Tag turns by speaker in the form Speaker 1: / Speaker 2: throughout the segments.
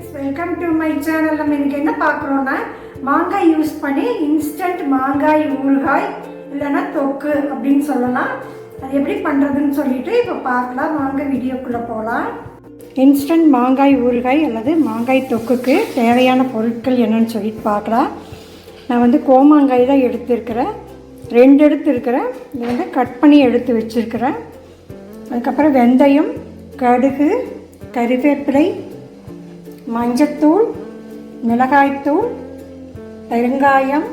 Speaker 1: Friends welcome to my channel நம்ம இன்றைக்கி என்ன பார்க்குறோன்னா மாங்காய் யூஸ் பண்ணி இன்ஸ்டன்ட் மாங்காய் ஊறுகாய் இல்லைன்னா தொக்கு அப்படின்னு சொல்லலாம். அது எப்படி பண்ணுறதுன்னு சொல்லிட்டு இப்போ பார்க்கலாம். வாங்க வீடியோக்குள்ளே போகலாம் இன்ஸ்டன்ட் மாங்காய் ஊறுகாய் அல்லது மாங்காய் தொக்குக்கு தேவையான பொருட்கள் என்னன்னு சொல்லிட்டு பார்க்கலாம். நான் வந்து கோமாங்காய் தான் எடுத்திருக்கிறேன். ரெண்டு எடுத்துருக்கிறேன். இது வந்து கட் பண்ணி எடுத்து வச்சுருக்கிறேன். அதுக்கப்புறம் வெந்தயம் கடுகு கறிவேப்பிலை மஞ்சத்தூள் மிளகாய்த்தூள் பெருங்காயம்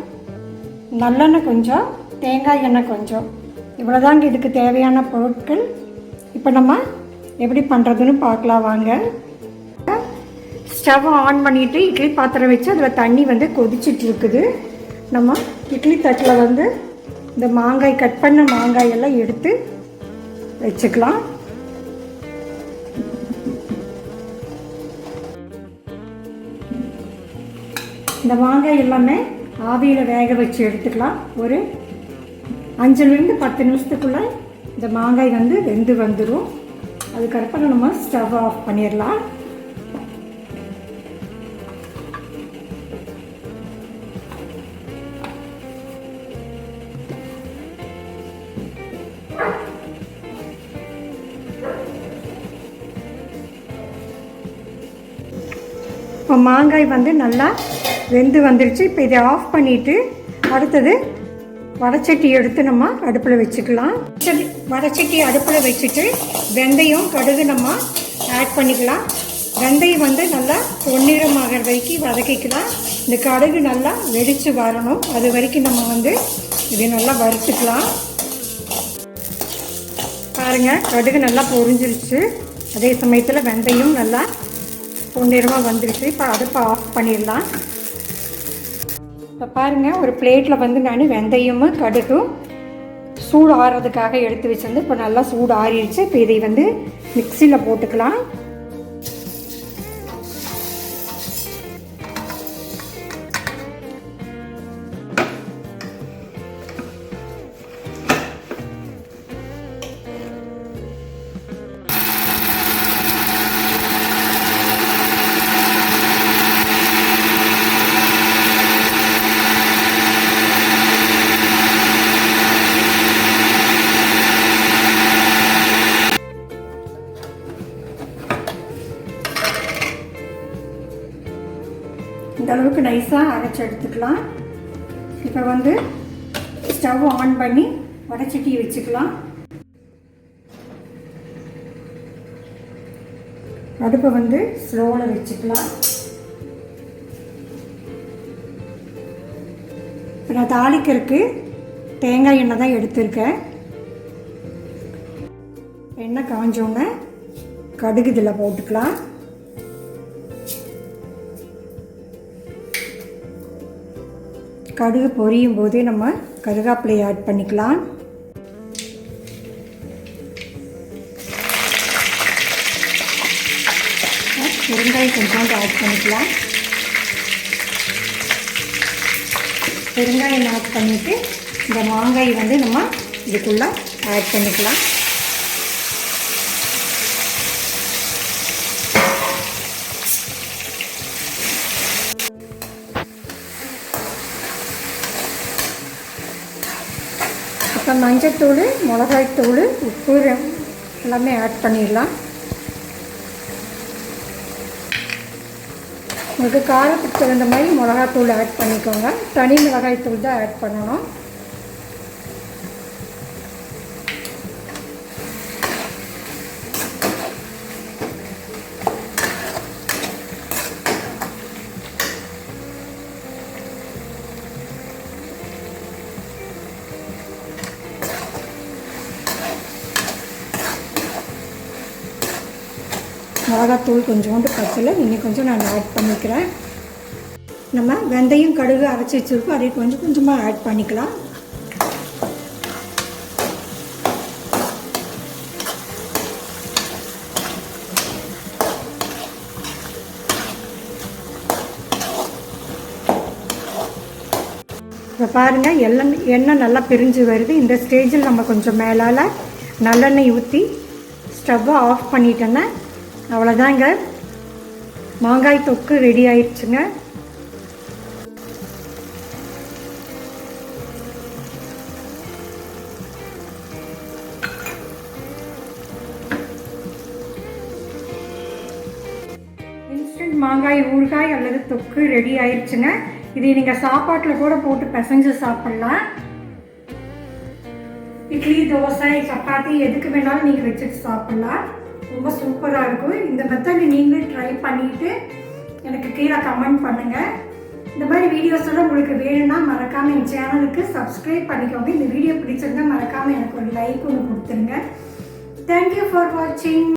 Speaker 1: நல்லெண்ணெய் கொஞ்சம் தேங்காய் எண்ணெய் கொஞ்சம். இவ்வளோதாங்க இதுக்கு தேவையான பொருட்கள். இப்போ நம்ம எப்படி பண்ணுறதுன்னு பார்க்கலாம் வாங்க. ஸ்டவ் ஆன் பண்ணிவிட்டு இட்லி பாத்திரம் வச்சு அதில் தண்ணி வந்து கொதிச்சுட்டு இருக்குது. நம்ம இட்லி தட்டில் வந்து இந்த மாங்காய் கட் பண்ண மாங்காய் எல்லாம் எடுத்து வச்சுக்கலாம். இந்த மாங்காய் எல்லாமே ஆவியில் வேக வச்சு எடுத்துக்கலாம். ஒரு அஞ்சுலேருந்து பத்து நிமிஷத்துக்குள்ளே இந்த மாங்காய் வந்து வெந்து வந்துடும் அதுக்கப்புறம் நம்ம ஸ்டவ் ஆஃப் பண்ணிடலாம். இப்போ மாங்காய் வந்து நல்லா வெந்து வந்துருச்சு. இப்போ இதை ஆஃப் பண்ணிவிட்டு அடுத்தது வடச்சட்டி எடுத்து நம்ம அடுப்பில் வச்சுக்கலாம். சரி வடச்சட்டி அடுப்பில் வச்சுட்டு வெந்தயம் கடுகு நம்ம ஆட் பண்ணிக்கலாம். வெந்தயம் வந்து நல்லா பொன்னிறமாகிற வரைக்கும் வதக்கிக்கலாம். இந்த கடுகு நல்லா வெடித்து வரணும். அது வரைக்கும் நம்ம வந்து இதை நல்லா வறுத்துக்கலாம். பாருங்கள் கடுகு நல்லா பொரிஞ்சிருச்சு. அதே சமயத்தில் வெந்தயம் நல்லா பொன்னிறமாக வந்துருச்சு. இப்போ அடுப்பை ஆஃப் பண்ணிடலாம். இப்போ பாருங்கள் ஒரு பிளேட்டில் வந்து நான் வெந்தயமும் கடுகும் சூடு ஆறுறதுக்காக எடுத்து வச்சிருந்து இப்போ நல்லா சூடு ஆறிடுச்சு இப்போ இதை வந்து மிக்சியில் போட்டுக்கலாம். இந்த அளவுக்கு நைஸாக அரைச்சி எடுத்துக்கலாம். இப்போ வந்து ஸ்டவ் ஆன் பண்ணி வடச்சட்டி வச்சுக்கலாம். அடுப்பை வந்து ஸ்லோவில் வச்சுக்கலாம். இப்போ நான் தாளிக்கிறதுக்கு தேங்காய் எண்ணெய் தான் எடுத்திருக்கேன். எண்ணெய் காஞ்சோன்னே கடுகு இதில் போட்டுக்கலாம். கடுகு பொரியும் போதே நம்ம கருகாப்பிலையை ஆட் பண்ணிக்கலாம். பெருங்காயம் கொஞ்சோண்டு ஆட் பண்ணிக்கலாம். பெருங்காயம் ஆட் பண்ணிவிட்டு இந்த மாங்காய் வந்து நம்ம இதுக்குள்ளே ஆட் பண்ணிக்கலாம். இப்போ மஞ்சத்தூள் மிளகாய்த்தூள் உப்பு எல்லாமே ஆட் பண்ணிடலாம். உங்களுக்கு காரத்துக்கு தகுந்த மாதிரி மிளகாத்தூள் ஆட் பண்ணிக்கோங்க. தனி மிளகாய்த்தூள் தான் ஆட் பண்ணணும். மிளகாத்தூள் கொஞ்சோண்டு பத்தல இன்னும் கொஞ்சம் நான் ஆட் பண்ணிக்கிறேன். நம்ம வெந்தயம் கடுகு அரைச்சி வச்சுருக்கோம். அதை கொஞ்சம் கொஞ்சமாக ஆட் பண்ணிக்கலாம். இப்போ பாருங்கள் எல்லாம் எண்ணெய் நல்லா பிரிஞ்சு வருது. இந்த ஸ்டேஜில் நம்ம கொஞ்சம் மேலால் நல்லெண்ணெய் ஊற்றி ஸ்டவ்வை ஆஃப் பண்ணிட்டோன்னா அவ்வளோதாங்க மாங்காய் தொக்கு ரெடி ஆயிடுச்சுங்க. இன்ஸ்டன்ட் மாங்காய் ஊறுகாய் அல்லது தொக்கு ரெடி ஆயிடுச்சுங்க. இதை நீங்கள் சாப்பாட்டில் கூட போட்டு பிசைஞ்சு சாப்பிட்லாம். இட்லி தோசை சப்பாத்தி எதுக்கு வேணாலும் நீங்கள் வச்சுட்டு சாப்பிட்லாம். ரொம்ப சூப்பராக இருக்கும். இந்த மெத்தட் நீங்களும் ட்ரை பண்ணிவிட்டு எனக்கு கீழே கமெண்ட் பண்ணுங்கள் இந்த மாதிரி வீடியோஸோட உங்களுக்கு வேணும்னா மறக்காமல் என் சேனலுக்கு சப்ஸ்கிரைப் பண்ணிக்கோங்க. இந்த வீடியோ பிடிச்சிருந்தா மறக்காமல் எனக்கு ஒரு லைக் ஒன்று கொடுத்துருங்க. தேங்க்யூ ஃபார் வாட்சிங்